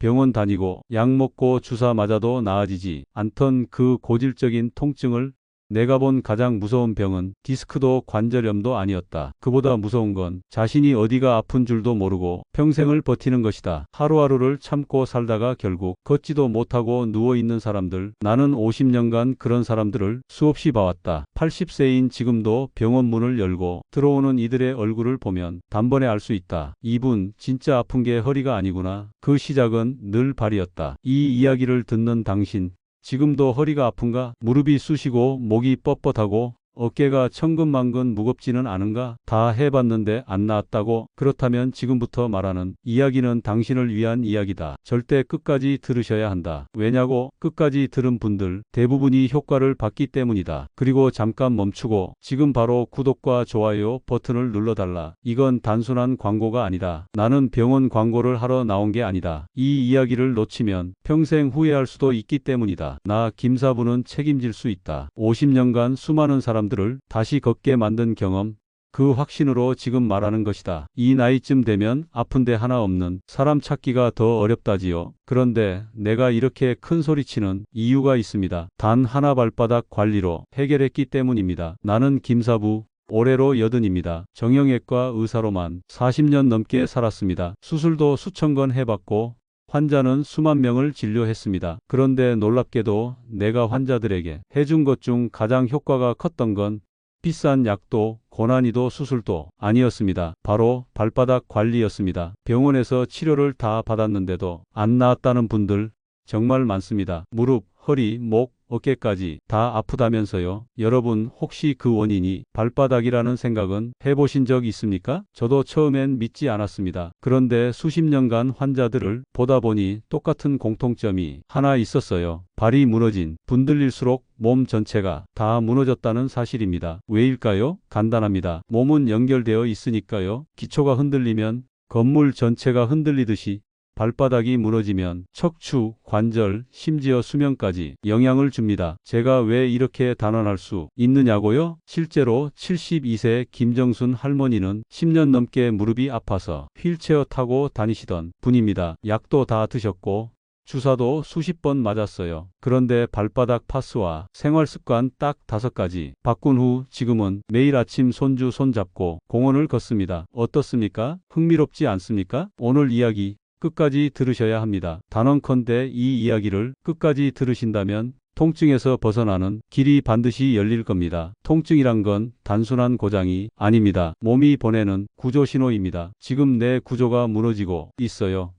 병원 다니고 약 먹고 주사 맞아도 나아지지 않던 그 고질적인 통증을 내가 본 가장 무서운 병은 디스크도 관절염도 아니었다. 그보다 무서운 건 자신이 어디가 아픈 줄도 모르고 평생을 버티는 것이다. 하루하루를 참고 살다가 결국 걷지도 못하고 누워있는 사람들. 나는 50년간 그런 사람들을 수없이 봐왔다. 80세인 지금도 병원 문을 열고 들어오는 이들의 얼굴을 보면 단번에 알 수 있다. 이분 진짜 아픈 게 허리가 아니구나. 그 시작은 늘 발이었다. 이 이야기를 듣는 당신 지금도 허리가 아픈가? 무릎이 쑤시고 목이 뻣뻣하고 어깨가 천근만근 무겁지는 않은가? 다 해봤는데 안 나았다고? 그렇다면 지금부터 말하는 이야기는 당신을 위한 이야기다. 절대 끝까지 들으셔야 한다. 왜냐고? 끝까지 들은 분들 대부분이 효과를 받기 때문이다. 그리고 잠깐 멈추고 지금 바로 구독과 좋아요 버튼을 눌러달라. 이건 단순한 광고가 아니다. 나는 병원 광고를 하러 나온 게 아니다. 이 이야기를 놓치면 평생 후회할 수도 있기 때문이다. 나 김사부는 책임질 수 있다. 50년간 수많은 사람 들을 다시 걷게 만든 경험, 그 확신으로 지금 말하는 것이다. 이 나이쯤 되면 아픈데 하나 없는 사람 찾기가 더 어렵다지요. 그런데 내가 이렇게 큰 소리치는 이유가 있습니다. 단 하나 발바닥 관리로 해결했기 때문입니다. 나는 김사부, 올해로 여든입니다. 정형외과 의사로만 40년 넘게 살았습니다. 수술도 수천 건 해봤고 환자는 수만 명을 진료했습니다. 그런데 놀랍게도 내가 환자들에게 해준 것 중 가장 효과가 컸던 건 비싼 약도 고난이도 수술도 아니었습니다. 바로 발바닥 관리였습니다. 병원에서 치료를 다 받았는데도 안 나았다는 분들 정말 많습니다. 무릎, 허리, 목, 어깨까지 다 아프다면서요. 여러분 혹시 그 원인이 발바닥이라는 생각은 해보신 적 있습니까? 저도 처음엔 믿지 않았습니다. 그런데 수십 년간 환자들을 보다 보니 똑같은 공통점이 하나 있었어요. 발이 무너진 분들일수록 몸 전체가 다 무너졌다는 사실입니다. 왜일까요? 간단합니다. 몸은 연결되어 있으니까요. 기초가 흔들리면 건물 전체가 흔들리듯이 발바닥이 무너지면 척추, 관절, 심지어 수면까지 영향을 줍니다. 제가 왜 이렇게 단언할 수 있느냐고요? 실제로 72세 김정순 할머니는 10년 넘게 무릎이 아파서 휠체어 타고 다니시던 분입니다. 약도 다 드셨고 주사도 수십 번 맞았어요. 그런데 발바닥 파스와 생활 습관 딱 다섯 가지 바꾼 후 지금은 매일 아침 손주 손잡고 공원을 걷습니다. 어떻습니까? 흥미롭지 않습니까? 오늘 이야기 끝까지 들으셔야 합니다. 단언컨대 이 이야기를 끝까지 들으신다면 통증에서 벗어나는 길이 반드시 열릴 겁니다. 통증이란 건 단순한 고장이 아닙니다. 몸이 보내는 구조 신호입니다. 지금 내 구조가 무너지고 있어요.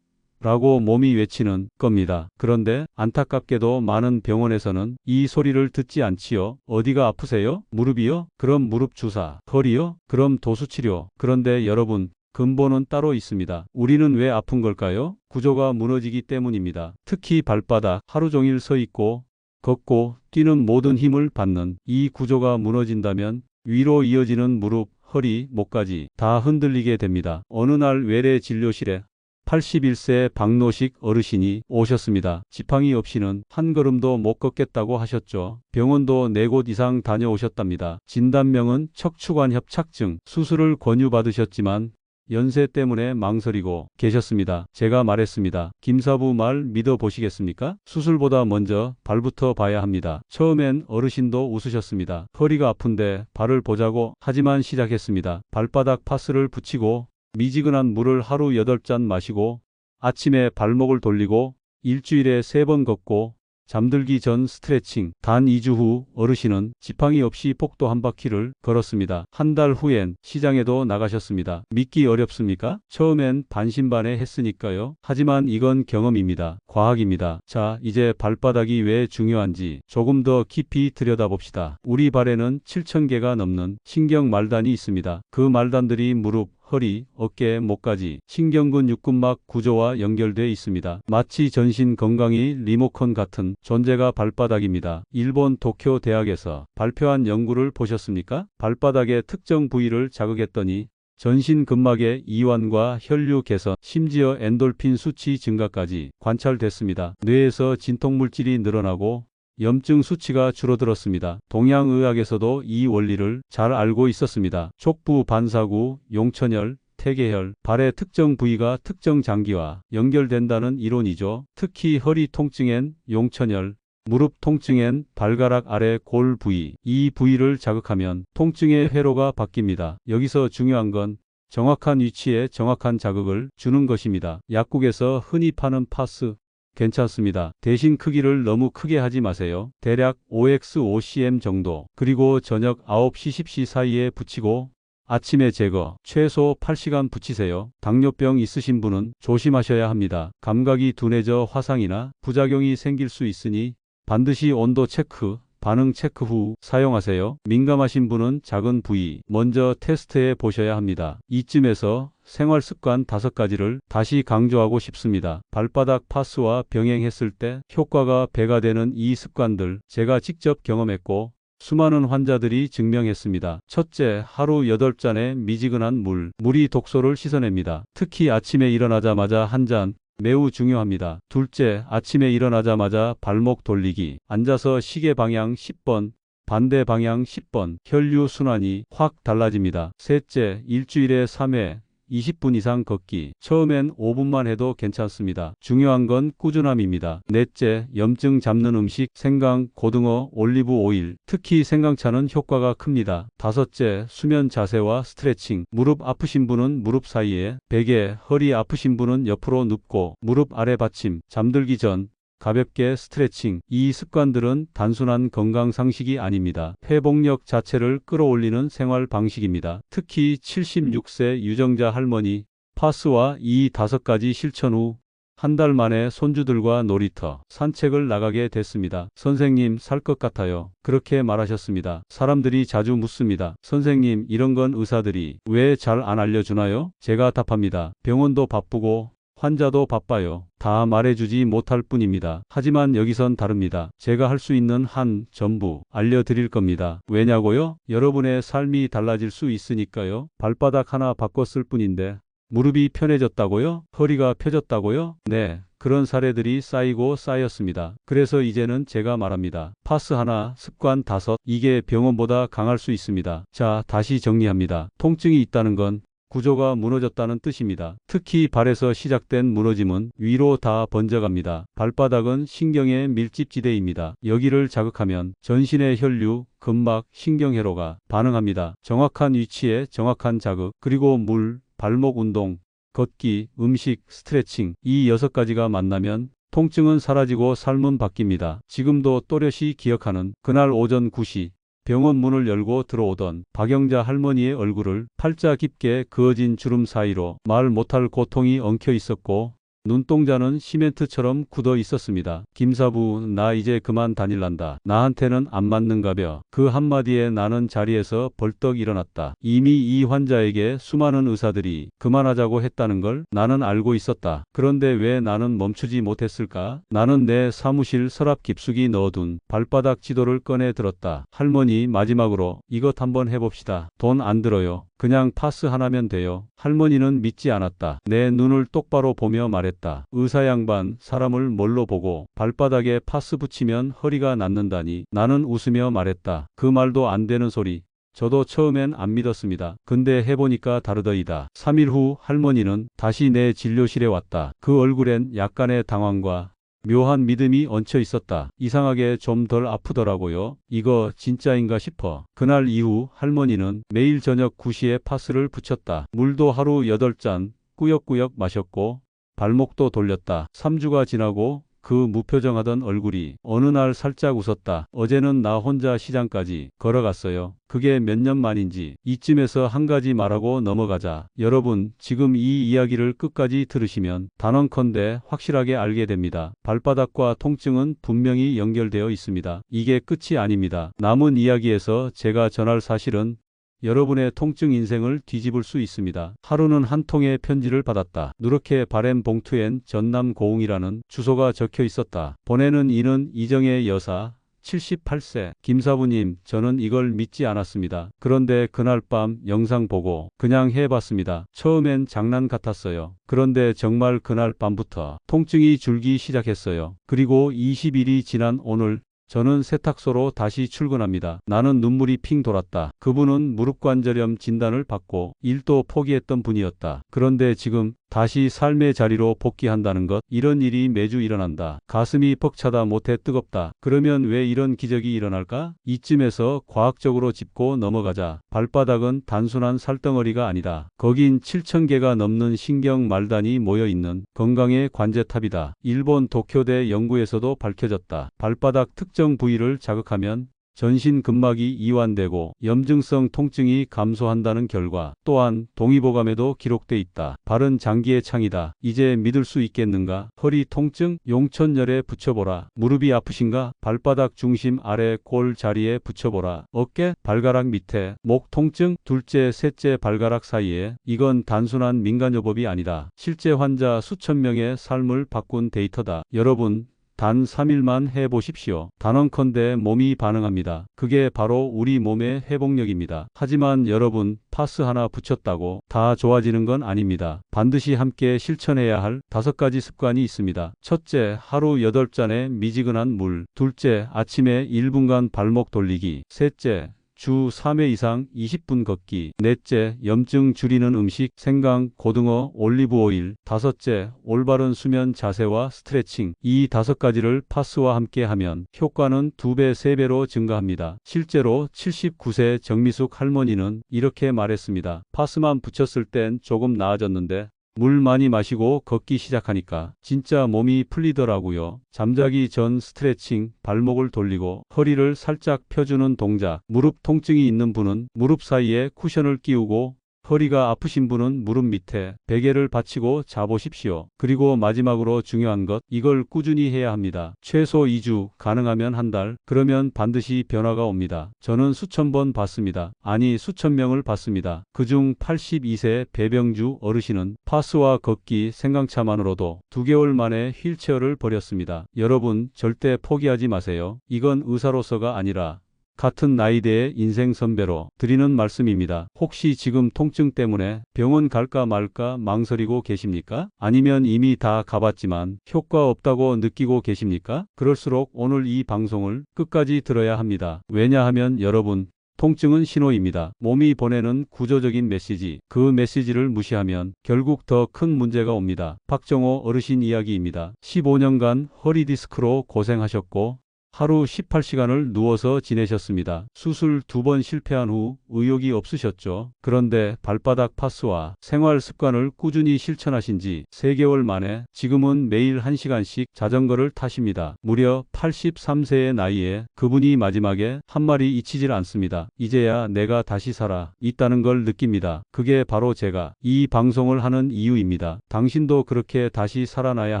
라고 몸이 외치는 겁니다. 그런데 안타깝게도 많은 병원에서는 이 소리를 듣지 않지요. 어디가 아프세요? 무릎이요? 그럼 무릎 주사. 허리요? 그럼 도수치료. 그런데 여러분, 근본은 따로 있습니다. 우리는 왜 아픈 걸까요? 구조가 무너지기 때문입니다. 특히 발바닥 하루 종일 서 있고 걷고 뛰는 모든 힘을 받는 이 구조가 무너진다면 위로 이어지는 무릎, 허리, 목까지 다 흔들리게 됩니다. 어느 날 외래 진료실에 81세 박노식 어르신이 오셨습니다. 지팡이 없이는 한 걸음도 못 걷겠다고 하셨죠. 병원도 네 곳 이상 다녀오셨답니다. 진단명은 척추관 협착증, 수술을 권유받으셨지만 연세 때문에 망설이고 계셨습니다. 제가 말했습니다. 김사부 말 믿어보시겠습니까? 수술보다 먼저 발부터 봐야 합니다. 처음엔 어르신도 웃으셨습니다. 허리가 아픈데 발을 보자고 하지만 시작했습니다. 발바닥 파스를 붙이고 미지근한 물을 하루 8잔 마시고 아침에 발목을 돌리고 일주일에 3번 걷고 잠들기 전 스트레칭. 단 2주 후 어르신은 지팡이 없이 폭도 한 바퀴를 걸었습니다. 한 달 후엔 시장에도 나가셨습니다. 믿기 어렵습니까? 처음엔 반신반의 했으니까요. 하지만 이건 경험입니다. 과학입니다. 자, 이제 발바닥이 왜 중요한지 조금 더 깊이 들여다봅시다. 우리 발에는 7,000개가 넘는 신경 말단이 있습니다. 그 말단들이 무릎, 허리, 어깨, 목까지 신경근 육근막 구조와 연결돼 있습니다. 마치 전신 건강이 리모컨 같은 존재가 발바닥입니다. 일본 도쿄 대학에서 발표한 연구를 보셨습니까? 발바닥의 특정 부위를 자극했더니 전신 근막의 이완과 혈류 개선, 심지어 엔돌핀 수치 증가까지 관찰됐습니다. 뇌에서 진통물질이 늘어나고 염증 수치가 줄어들었습니다. 동양의학에서도 이 원리를 잘 알고 있었습니다. 촉부 반사구, 용천혈, 태계혈, 발의 특정 부위가 특정 장기와 연결된다는 이론이죠. 특히 허리 통증엔 용천혈, 무릎 통증엔 발가락 아래 골 부위, 이 부위를 자극하면 통증의 회로가 바뀝니다. 여기서 중요한 건 정확한 위치에 정확한 자극을 주는 것입니다. 약국에서 흔히 파는 파스 괜찮습니다. 대신 크기를 너무 크게 하지 마세요. 대략 5x5cm 정도. 그리고 저녁 9시 10시 사이에 붙이고 아침에 제거, 최소 8시간 붙이세요. 당뇨병 있으신 분은 조심하셔야 합니다. 감각이 둔해져 화상이나 부작용이 생길 수 있으니 반드시 온도 체크, 반응 체크 후 사용하세요. 민감하신 분은 작은 부위 먼저 테스트해 보셔야 합니다. 이쯤에서 생활 습관 다섯 가지를 다시 강조하고 싶습니다. 발바닥 파스와 병행했을 때 효과가 배가 되는 이 습관들 제가 직접 경험했고 수많은 환자들이 증명했습니다. 첫째, 하루 8잔의 미지근한 물. 물이 독소를 씻어냅니다. 특히 아침에 일어나자마자 한 잔, 매우 중요합니다. 둘째, 아침에 일어나자마자 발목 돌리기. 앉아서 시계 방향 10번, 반대 방향 10번. 혈류 순환이 확 달라집니다. 셋째, 일주일에 3회, 20분 이상 걷기. 처음엔 5분만 해도 괜찮습니다. 중요한 건 꾸준함입니다. 넷째, 염증 잡는 음식, 생강, 고등어, 올리브 오일. 특히 생강차는 효과가 큽니다. 다섯째, 수면 자세와 스트레칭. 무릎 아프신 분은 무릎 사이에, 베개, 허리 아프신 분은 옆으로 눕고, 무릎 아래 받침. 잠들기 전, 가볍게 스트레칭. 이 습관들은 단순한 건강 상식이 아닙니다. 회복력 자체를 끌어올리는 생활 방식입니다. 특히 76세 유정자 할머니 파스와 이 다섯 가지 실천 후 한 달 만에 손주들과 놀이터, 산책을 나가게 됐습니다. 선생님, 살 것 같아요. 그렇게 말하셨습니다. 사람들이 자주 묻습니다. 선생님, 이런 건 의사들이 왜 잘 안 알려주나요? 제가 답합니다. 병원도 바쁘고 환자도 바빠요. 다 말해주지 못할 뿐입니다. 하지만 여기선 다릅니다. 제가 할 수 있는 한 전부 알려드릴 겁니다. 왜냐고요? 여러분의 삶이 달라질 수 있으니까요. 발바닥 하나 바꿨을 뿐인데 무릎이 편해졌다고요? 허리가 펴졌다고요? 네. 그런 사례들이 쌓이고 쌓였습니다. 그래서 이제는 제가 말합니다. 파스 하나, 습관 다섯, 이게 병원보다 강할 수 있습니다. 자, 다시 정리합니다. 통증이 있다는 건 구조가 무너졌다는 뜻입니다. 특히 발에서 시작된 무너짐은 위로 다 번져갑니다. 발바닥은 신경의 밀집지대입니다. 여기를 자극하면 전신의 혈류, 근막, 신경회로가 반응합니다. 정확한 위치에 정확한 자극, 그리고 물, 발목 운동, 걷기, 음식, 스트레칭 이 여섯 가지가 만나면 통증은 사라지고 삶은 바뀝니다. 지금도 또렷이 기억하는 그날 오전 9시 병원 문을 열고 들어오던 박영자 할머니의 얼굴을 팔자 깊게 그어진 주름 사이로 말 못할 고통이 엉켜 있었고 눈동자는 시멘트처럼 굳어 있었습니다. 김사부, 나 이제 그만 다닐란다. 나한테는 안 맞는가벼. 그 한마디에 나는 자리에서 벌떡 일어났다. 이미 이 환자에게 수많은 의사들이 그만하자고 했다는 걸 나는 알고 있었다. 그런데 왜 나는 멈추지 못했을까? 나는 내 사무실 서랍 깊숙이 넣어둔 발바닥 지도를 꺼내 들었다. 할머니, 마지막으로 이것 한번 해봅시다. 돈 안 들어요. 그냥 파스 하나면 돼요. 할머니는 믿지 않았다. 내 눈을 똑바로 보며 말했다. 의사 양반, 사람을 뭘로 보고 발바닥에 파스 붙이면 허리가 낫는다니. 나는 웃으며 말했다. 그 말도 안 되는 소리. 저도 처음엔 안 믿었습니다. 근데 해보니까 다르더이다. 3일 후 할머니는 다시 내 진료실에 왔다. 그 얼굴엔 약간의 당황과 묘한 믿음이 얹혀 있었다. 이상하게 좀 덜 아프더라고요. 이거 진짜인가 싶어. 그날 이후 할머니는 매일 저녁 9시에 파스를 붙였다. 물도 하루 8잔 꾸역꾸역 마셨고 발목도 돌렸다. 3주가 지나고 그 무표정하던 얼굴이 어느 날 살짝 웃었다. 어제는 나 혼자 시장까지 걸어갔어요. 그게 몇 년 만인지 이쯤에서 한 가지 말하고 넘어가자. 여러분, 지금 이 이야기를 끝까지 들으시면 단언컨대 확실하게 알게 됩니다. 발바닥과 통증은 분명히 연결되어 있습니다. 이게 끝이 아닙니다. 남은 이야기에서 제가 전할 사실은 여러분의 통증 인생을 뒤집을 수 있습니다. 하루는 한 통의 편지를 받았다. 누렇게 바램 봉투엔 전남 고흥이라는 주소가 적혀 있었다. 보내는 이는 이정의 여사 78세 김사부님 저는 이걸 믿지 않았습니다. 그런데 그날 밤 영상 보고 그냥 해봤습니다. 처음엔 장난 같았어요. 그런데 정말 그날 밤부터 통증이 줄기 시작했어요. 그리고 20일이 지난 오늘 저는 세탁소로 다시 출근합니다. 나는 눈물이 핑 돌았다. 그분은 무릎관절염 진단을 받고 일도 포기했던 분이었다. 그런데 지금 다시 삶의 자리로 복귀한다는 것, 이런 일이 매주 일어난다. 가슴이 벅차다 못해 뜨겁다. 그러면 왜 이런 기적이 일어날까? 이쯤에서 과학적으로 짚고 넘어가자. 발바닥은 단순한 살덩어리가 아니다. 거긴 7천 개가 넘는 신경 말단이 모여 있는 건강의 관제탑이다. 일본 도쿄대 연구에서도 밝혀졌다. 발바닥 특정 부위를 자극하면 전신 근막이 이완되고 염증성 통증이 감소한다는 결과 또한 동의보감에도 기록돼 있다. 발은 장기의 창이다. 이제 믿을 수 있겠는가? 허리 통증? 용천열에 붙여보라. 무릎이 아프신가? 발바닥 중심 아래 골 자리에 붙여보라. 어깨? 발가락 밑에. 목 통증? 둘째, 셋째 발가락 사이에. 이건 단순한 민간요법이 아니다. 실제 환자 수천 명의 삶을 바꾼 데이터다. 여러분, 단 3일만 해보십시오. 단언컨대 몸이 반응합니다. 그게 바로 우리 몸의 회복력입니다. 하지만 여러분, 파스 하나 붙였다고 다 좋아지는 건 아닙니다. 반드시 함께 실천해야 할 다섯 가지 습관이 있습니다. 첫째, 하루 8잔의 미지근한 물. 둘째, 아침에 1분간 발목 돌리기. 셋째, 주 3회 이상 20분 걷기. 넷째, 염증 줄이는 음식, 생강, 고등어, 올리브 오일. 다섯째, 올바른 수면 자세와 스트레칭. 이 다섯 가지를 파스와 함께 하면 효과는 두 배, 세 배로 증가합니다. 실제로 79세 정미숙 할머니는 이렇게 말했습니다. 파스만 붙였을 땐 조금 나아졌는데 물 많이 마시고 걷기 시작하니까 진짜 몸이 풀리더라고요. 잠자기 전 스트레칭, 발목을 돌리고 허리를 살짝 펴주는 동작, 무릎 통증이 있는 분은 무릎 사이에 쿠션을 끼우고 허리가 아프신 분은 무릎 밑에 베개를 받치고 자보십시오. 그리고 마지막으로 중요한 것, 이걸 꾸준히 해야 합니다. 최소 2주, 가능하면 한 달, 그러면 반드시 변화가 옵니다. 저는 수천 번 봤습니다. 아니, 수천 명을 봤습니다. 그중 82세 배병주 어르신은 파스와 걷기 생강차만으로도 2개월 만에 휠체어를 버렸습니다. 여러분, 절대 포기하지 마세요. 이건 의사로서가 아니라 같은 나이대의 인생 선배로 드리는 말씀입니다. 혹시 지금 통증 때문에 병원 갈까 말까 망설이고 계십니까? 아니면 이미 다 가봤지만 효과 없다고 느끼고 계십니까? 그럴수록 오늘 이 방송을 끝까지 들어야 합니다. 왜냐하면 여러분, 통증은 신호입니다. 몸이 보내는 구조적인 메시지, 그 메시지를 무시하면 결국 더 큰 문제가 옵니다. 박정호 어르신 이야기입니다. 15년간 허리 디스크로 고생하셨고 하루 18시간을 누워서 지내셨습니다. 수술 두 번 실패한 후 의욕이 없으셨죠. 그런데 발바닥 파스와 생활 습관을 꾸준히 실천하신 지 3개월 만에 지금은 매일 1시간씩 자전거를 타십니다. 무려 83세의 나이에 그분이 마지막에 한 말이 잊히질 않습니다. 이제야 내가 다시 살아 있다는 걸 느낍니다. 그게 바로 제가 이 방송을 하는 이유입니다. 당신도 그렇게 다시 살아나야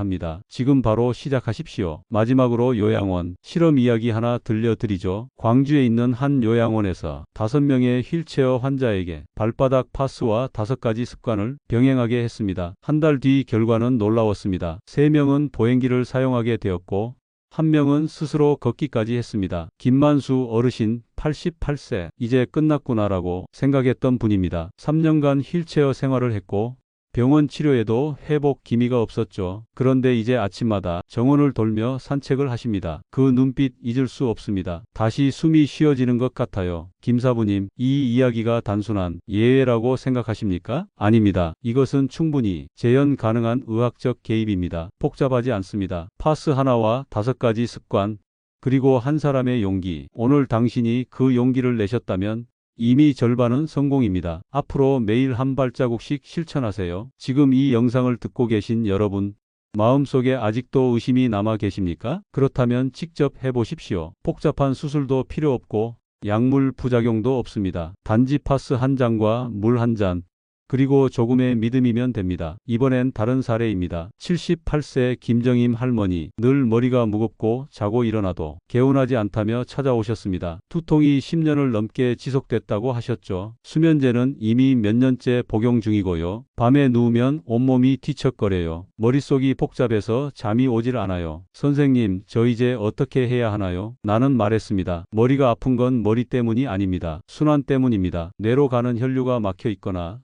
합니다. 지금 바로 시작하십시오. 마지막으로 요양원 실험 이야기 하나 들려드리죠. 광주에 있는 한 요양원에서 다섯 명의 휠체어 환자에게 발바닥 파스와 다섯 가지 습관을 병행하게 했습니다. 한 달 뒤 결과는 놀라웠습니다. 세 명은 보행기를 사용하게 되었고 한 명은 스스로 걷기까지 했습니다. 김만수 어르신 88세 이제 끝났구나라고 생각했던 분입니다. 3년간 휠체어 생활을 했고 병원 치료에도 회복 기미가 없었죠. 그런데 이제 아침마다 정원을 돌며 산책을 하십니다. 그 눈빛 잊을 수 없습니다. 다시 숨이 쉬어지는 것 같아요. 김 사부님, 이 이야기가 단순한 예외라고 생각하십니까? 아닙니다. 이것은 충분히 재현 가능한 의학적 개입입니다. 복잡하지 않습니다. 파스 하나와 다섯 가지 습관, 그리고 한 사람의 용기. 오늘 당신이 그 용기를 내셨다면 이미 절반은 성공입니다. 앞으로 매일 한 발자국씩 실천하세요. 지금 이 영상을 듣고 계신 여러분, 마음속에 아직도 의심이 남아 계십니까? 그렇다면 직접 해보십시오. 복잡한 수술도 필요 없고 약물 부작용도 없습니다. 단지 파스 한 장과 물 한 잔, 그리고 조금의 믿음이면 됩니다. 이번엔 다른 사례입니다. 78세 김정임 할머니, 늘 머리가 무겁고 자고 일어나도 개운하지 않다며 찾아오셨습니다. 두통이 10년을 넘게 지속됐다고 하셨죠. 수면제는 이미 몇 년째 복용 중이고요. 밤에 누우면 온몸이 뒤척거려요. 머릿속이 복잡해서 잠이 오질 않아요. 선생님, 저 이제 어떻게 해야 하나요? 나는 말했습니다. 머리가 아픈 건 머리 때문이 아닙니다. 순환 때문입니다. 뇌로 가는 혈류가 막혀 있거나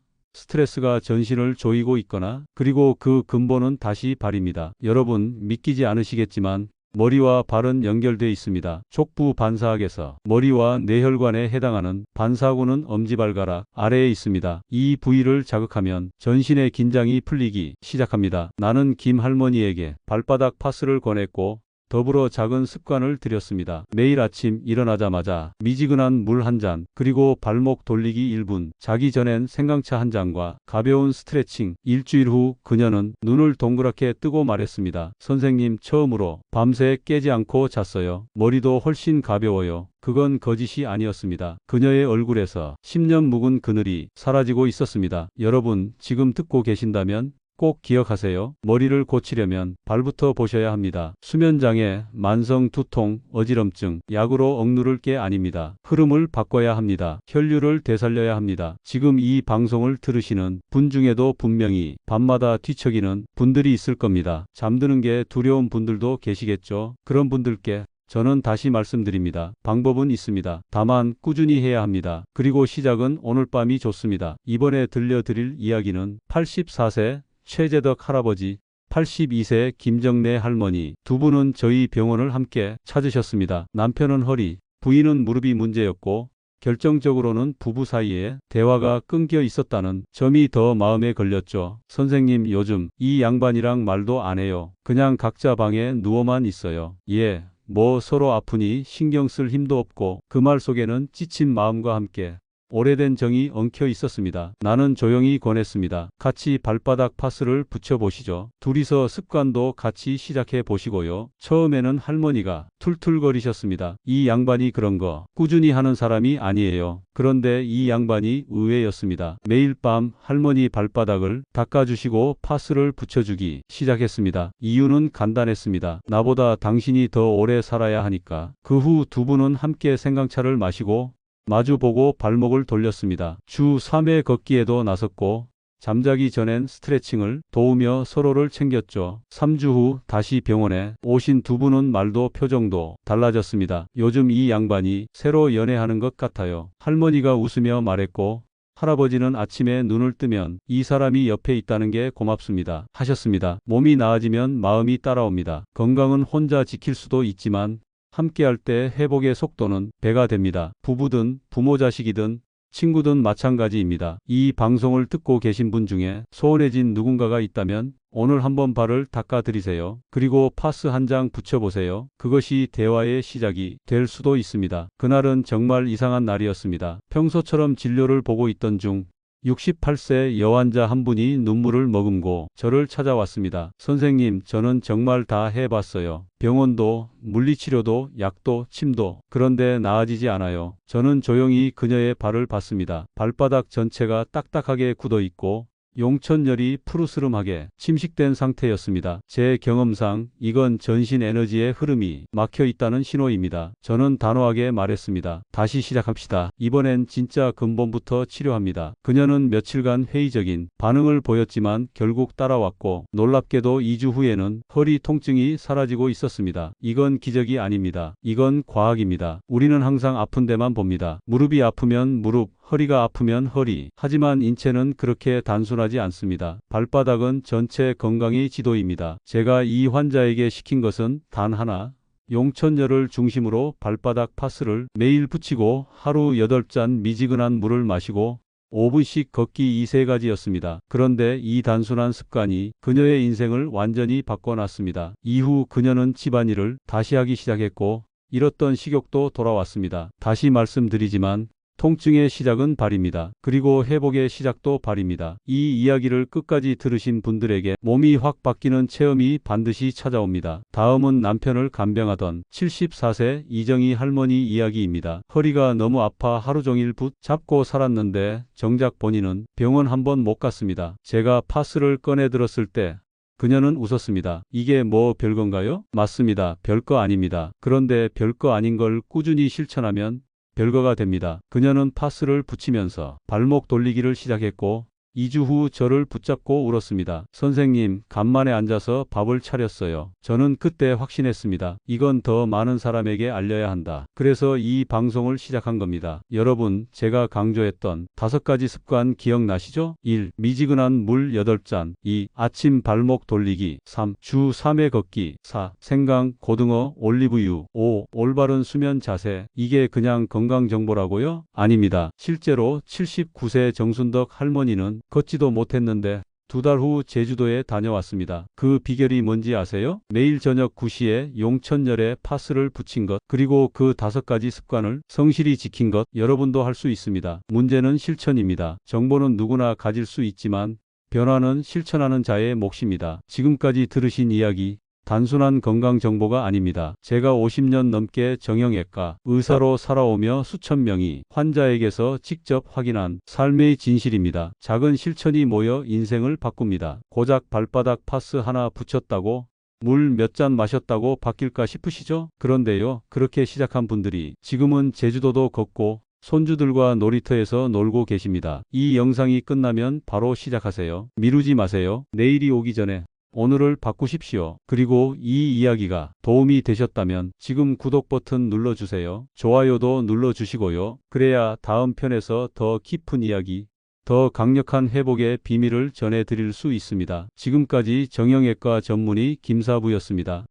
스트레스가 전신을 조이고 있거나 그리고 그 근본은 다시 발입니다. 여러분 믿기지 않으시겠지만 머리와 발은 연결돼 있습니다. 족부 반사학에서 머리와 뇌혈관에 해당하는 반사구는 엄지발가락 아래에 있습니다. 이 부위를 자극하면 전신의 긴장이 풀리기 시작합니다. 나는 김 할머니에게 발바닥 파스를 권했고 더불어 작은 습관을 들였습니다. 매일 아침 일어나자마자 미지근한 물 한 잔, 그리고 발목 돌리기 1분, 자기 전엔 생강차 한 잔과 가벼운 스트레칭. 일주일 후 그녀는 눈을 동그랗게 뜨고 말했습니다. 선생님 처음으로 밤새 깨지 않고 잤어요. 머리도 훨씬 가벼워요. 그건 거짓이 아니었습니다. 그녀의 얼굴에서 10년 묵은 그늘이 사라지고 있었습니다. 여러분, 지금 듣고 계신다면 꼭 기억하세요. 머리를 고치려면 발부터 보셔야 합니다. 수면장애, 만성 두통, 어지럼증, 약으로 억누를 게 아닙니다. 흐름을 바꿔야 합니다. 혈류를 되살려야 합니다. 지금 이 방송을 들으시는 분 중에도 분명히 밤마다 뒤척이는 분들이 있을 겁니다. 잠드는 게 두려운 분들도 계시겠죠. 그런 분들께 저는 다시 말씀드립니다. 방법은 있습니다. 다만 꾸준히 해야 합니다. 그리고 시작은 오늘 밤이 좋습니다. 이번에 들려드릴 이야기는 84세 최재덕 할아버지, 82세 김정래 할머니 두 분은 저희 병원을 함께 찾으셨습니다. 남편은 허리, 부인은 무릎이 문제였고 결정적으로는 부부 사이에 대화가 끊겨 있었다는 점이 더 마음에 걸렸죠. 선생님 요즘 이 양반이랑 말도 안 해요. 그냥 각자 방에 누워만 있어요. 예. 뭐 서로 아프니 신경 쓸 힘도 없고 그 말 속에는 지친 마음과 함께 오래된 정이 엉켜 있었습니다. 나는 조용히 권했습니다. 같이 발바닥 파스를 붙여보시죠. 둘이서 습관도 같이 시작해 보시고요. 처음에는 할머니가 툴툴거리셨습니다. 이 양반이 그런 거 꾸준히 하는 사람이 아니에요. 그런데 이 양반이 의외였습니다. 매일 밤 할머니 발바닥을 닦아주시고 파스를 붙여주기 시작했습니다. 이유는 간단했습니다. 나보다 당신이 더 오래 살아야 하니까. 그 후 두 분은 함께 생강차를 마시고 마주보고 발목을 돌렸습니다. 주 3회 걷기에도 나섰고 잠자기 전엔 스트레칭을 도우며 서로를 챙겼죠. 3주 후 다시 병원에 오신 두 분은 말도 표정도 달라졌습니다. 요즘 이 양반이 새로 연애하는 것 같아요. 할머니가 웃으며 말했고 할아버지는 아침에 눈을 뜨면 이 사람이 옆에 있다는 게 고맙습니다. 하셨습니다. 몸이 나아지면 마음이 따라옵니다. 건강은 혼자 지킬 수도 있지만 함께할 때 회복의 속도는 배가 됩니다. 부부든 부모 자식이든 친구든 마찬가지입니다. 이 방송을 듣고 계신 분 중에 소원해진 누군가가 있다면 오늘 한번 발을 닦아드리세요. 그리고 파스 한 장 붙여보세요. 그것이 대화의 시작이 될 수도 있습니다. 그날은 정말 이상한 날이었습니다. 평소처럼 진료를 보고 있던 중 68세 여환자 한 분이 눈물을 머금고 저를 찾아왔습니다. 선생님, 저는 정말 다 해봤어요. 병원도, 물리치료도, 약도, 침도. 그런데 나아지지 않아요. 저는 조용히 그녀의 발을 봤습니다. 발바닥 전체가 딱딱하게 굳어 있고 용천열이 푸르스름하게 침식된 상태였습니다. 제 경험상 이건 전신 에너지의 흐름이 막혀 있다는 신호입니다. 저는 단호하게 말했습니다. 다시 시작합시다. 이번엔 진짜 근본부터 치료합니다. 그녀는 며칠간 회의적인 반응을 보였지만 결국 따라왔고 놀랍게도 2주 후에는 허리 통증이 사라지고 있었습니다. 이건 기적이 아닙니다. 이건 과학입니다. 우리는 항상 아픈 데만 봅니다. 무릎이 아프면 무릎, 허리가 아프면 허리. 하지만 인체는 그렇게 단순하지 않습니다. 발바닥은 전체 건강의 지도입니다. 제가 이 환자에게 시킨 것은 단 하나. 용천열을 중심으로 발바닥 파스를 매일 붙이고 하루 8잔 미지근한 물을 마시고 5분씩 걷기 이 세 가지였습니다. 그런데 이 단순한 습관이 그녀의 인생을 완전히 바꿔놨습니다. 이후 그녀는 집안일을 다시 하기 시작했고 잃었던 식욕도 돌아왔습니다. 다시 말씀드리지만 통증의 시작은 발입니다. 그리고 회복의 시작도 발입니다. 이 이야기를 끝까지 들으신 분들에게 몸이 확 바뀌는 체험이 반드시 찾아옵니다. 다음은 남편을 간병하던 74세 이정희 할머니 이야기입니다. 허리가 너무 아파 하루 종일 붙 잡고 살았는데 정작 본인은 병원 한 번 못 갔습니다. 제가 파스를 꺼내 들었을 때 그녀는 웃었습니다. 이게 뭐 별건가요? 맞습니다. 별거 아닙니다. 그런데 별거 아닌 걸 꾸준히 실천하면 별거가 됩니다. 그녀는 파스를 붙이면서 발목 돌리기를 시작했고 2주 후 저를 붙잡고 울었습니다. 선생님, 간만에 앉아서 밥을 차렸어요. 저는 그때 확신했습니다. 이건 더 많은 사람에게 알려야 한다. 그래서 이 방송을 시작한 겁니다. 여러분, 제가 강조했던 다섯 가지 습관 기억나시죠? 1. 미지근한 물 8잔. 2. 아침 발목 돌리기. 3. 주 3회 걷기. 4. 생강, 고등어, 올리브유. 5. 올바른 수면 자세. 이게 그냥 건강 정보라고요? 아닙니다. 실제로 79세 정순덕 할머니는 걷지도 못했는데 두 달 후 제주도에 다녀왔습니다. 그 비결이 뭔지 아세요? 매일 저녁 9시에 용천열에 파스를 붙인 것, 그리고 그 다섯 가지 습관을 성실히 지킨 것, 여러분도 할 수 있습니다. 문제는 실천입니다. 정보는 누구나 가질 수 있지만 변화는 실천하는 자의 몫입니다. 지금까지 들으신 이야기, 단순한 건강 정보가 아닙니다. 제가 50년 넘게 정형외과 의사로 살아오며 수천 명이 환자에게서 직접 확인한 삶의 진실입니다. 작은 실천이 모여 인생을 바꿉니다. 고작 발바닥 파스 하나 붙였다고 물몇잔 마셨다고 바뀔까 싶으시죠? 그런데요, 그렇게 시작한 분들이 지금은 제주도도 걷고 손주들과 놀이터에서 놀고 계십니다. 이 영상이 끝나면 바로 시작하세요. 미루지 마세요. 내일이 오기 전에 오늘을 바꾸십시오. 그리고 이 이야기가 도움이 되셨다면 지금 구독 버튼 눌러주세요. 좋아요도 눌러주시고요. 그래야 다음 편에서 더 깊은 이야기, 더 강력한 회복의 비밀을 전해드릴 수 있습니다. 지금까지 정형외과 전문의 김사부였습니다.